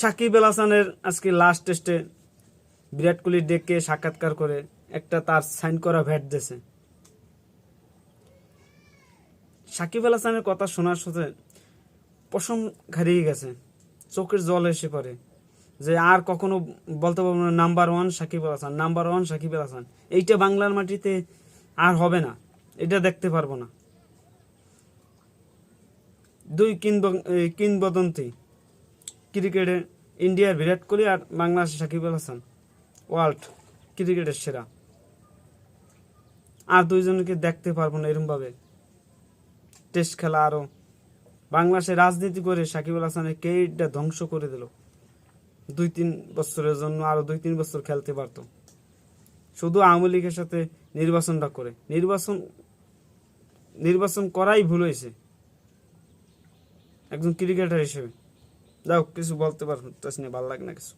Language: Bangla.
সাকিব আল হাসানের আজকে লাস্ট টেস্টে বিরাট কোহলি ডেকে সাক্ষাৎকার করে একটা তার সাইন করা ভ্যাট দিয়েছে। সাকিব আল হাসানের কথা শোনার সাথে পশম হারিয়ে গেছে, চোখের জল এসে পড়ে যে আর কখনো বলতে পারব না number one Shakib Al Hasan number one Shakib Al Hasan. এইটা বাংলার মাটিতে আর হবে না, এটা দেখতে পারব না। দুই কিংবদন্তি ক্রিকেটে ইন্ডিয়ার বিরাট কোহলি আর বাংলাদেশের সাকিব আল হাসান। ওয়ার্ল্ড ক্রিকেটের সেরা। আর দুইজনকে দেখতে পারব না এরমভাবে। টেস্ট খেলা আরও। বাংলাদেশে রাজনীতি করে সাকিব আল হাসানের কেরিয়ারটা ধ্বংস করে দিল। দুই তিন বছরের জন্য আরও দুই তিন বছর খেলতে পারতো। শুধু আওয়ামী লীগের সাথে নির্বাচনটা করে। নির্বাচন নির্বাচন করাই ভুল হয়েছে। একজন ক্রিকেটার হিসেবে। যাও কিছু বলতে পারো নিয়ে ভালো লাগে না কিছু।